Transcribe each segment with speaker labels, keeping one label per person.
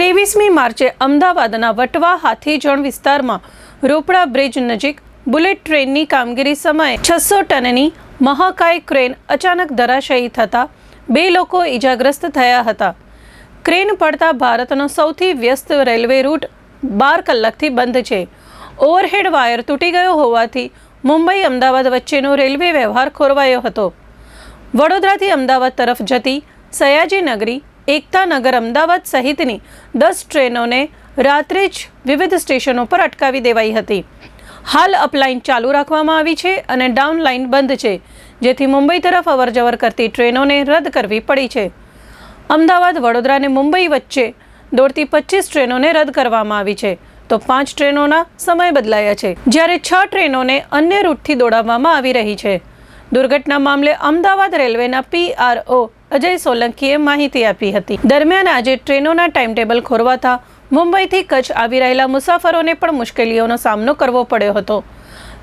Speaker 1: ત્રેવીસમી માર્ચે અમદાવાદના વટવા હાથીજણ વિસ્તારમાં રોપડા બ્રિજ નજીક બુલેટ ટ્રેનની કામગીરી સમયે છસો ટનની મહાકાય ક્રેન અચાનક ધરાશયી થતાં બે લોકો ઈજાગ્રસ્ત થયા હતા. ક્રેન પડતા ભારતનો સૌથી વ્યસ્ત રેલવે રૂટ બાર કલાકથી બંધ છે. ઓવરહેડ વાયર તૂટી ગયો હોવાથી મુંબઈ અમદાવાદ વચ્ચેનો રેલવે વ્યવહાર ખોરવાયો હતો. વડોદરાથી અમદાવાદ તરફ જતી સયાજી નગરી એકતા નગર અમદાવાદ સહિતની દસ ટ્રેનોને રાત્રે જ વિવિધ સ્ટેશનો પર અટકાવી દેવાઈ હતી. હાલ અપલાઇન ચાલુ રાખવામાં આવી છે અને ડાઉન લાઇન બંધ છે, જેથી મુંબઈ તરફ અવરજવર કરતી ટ્રેનોને રદ કરવી પડી છે. અમદાવાદ, વડોદરા અને મુંબઈ વચ્ચે દોડતી પચીસ ટ્રેનોને રદ કરવામાં આવી છે. તો પાંચ ટ્રેનોના સમય બદલાયા છે. જ્યારે છ ટ્રેનોને અન્ય રૂટથી દોડાવવામાં આવી રહી છે. દુર્ઘટના મામલે અમદાવાદ રેલવેના પીઆરઓ અજય સોલંકીએ માહિતી આપી હતી. દરમિયાન આજે ટ્રેનોના ટાઈમટેબલ ખોરવાતા મુંબઈથી કચ્છ આવી રહેલા મુસાફરોને પણ મુશ્કેલીઓનો સામનો કરવો પડ્યો હતો.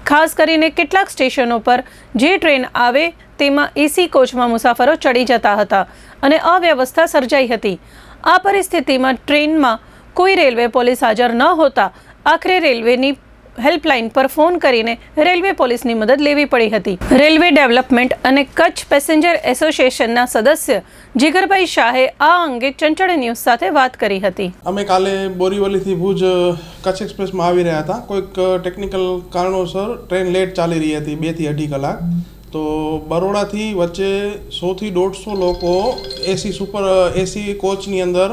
Speaker 1: ખાસ કરીને કેટલાક સ્ટેશનો પર જે ટ્રેન આવે તેમાં એસી કોચમાં મુસાફરો ચડી જતા હતા અને અવ્યવસ્થા સર્જાઈ હતી. આ પરિસ્થિતિમાં ટ્રેનમાં કોઈ રેલવે પોલીસ હાજર ન હોતા આખરે રેલવેની હેલ્પલાઇન પર ફોન કરીને રેલવે પોલીસની મદદ લેવી પડી હતી. રેલવે ડેવલપમેન્ટ અને કચ્છ પેસેન્જર એસોસિએશનના સદસ્ય જીગરભાઈ શાહે આ અંગે ચંચળ ન્યૂઝ સાથે વાત કરી હતી.
Speaker 2: અમે કાલે બોરીવલીથી ભુજ કચ્છ એક્સપ્રેસમાં આવી રહ્યા હતા. કોઈક ટેકનિકલ કારણોસર ટ્રેન લેટ ચાલી રહી હતી બેથી અઢી કલાક. તો બરોડાથી વચ્ચે સોથી દોઢસો લોકો એસી સુપર એસી કોચની અંદર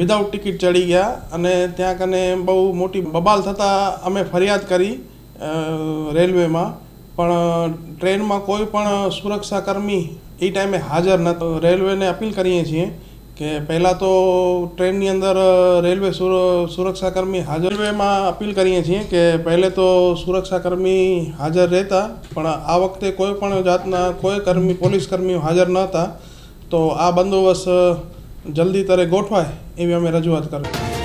Speaker 2: વિધાઉટ ટિકિટ ચડી ગયા અને ત્યાં કને બહુ મોટી બબાલ થતાં અમે ફરિયાદ કરી રેલવેમાં. પણ, ટ્રેનમાં કોઈ પણ સુરક્ષાકર્મી એ ટાઈમે હાજર નહોતો રેલવેને અપીલ કરીએ છીએ કે પહેલાં તો ટ્રેનની અંદર રેલવે સુરક્ષાકર્મી હાજર. રેલવેમાં અપીલ કરીએ છીએ કે પહેલે તો સુરક્ષાકર્મી હાજર રહેતા, પણ આ વખતે કોઈ પણ જાતના કોઈ કર્મી, પોલીસ કર્મીઓ હાજર નહોતા. તો આ બંદોબસ્ત જલ્દી તરે ગોઠવાય એવી અમે રજૂઆત કરી.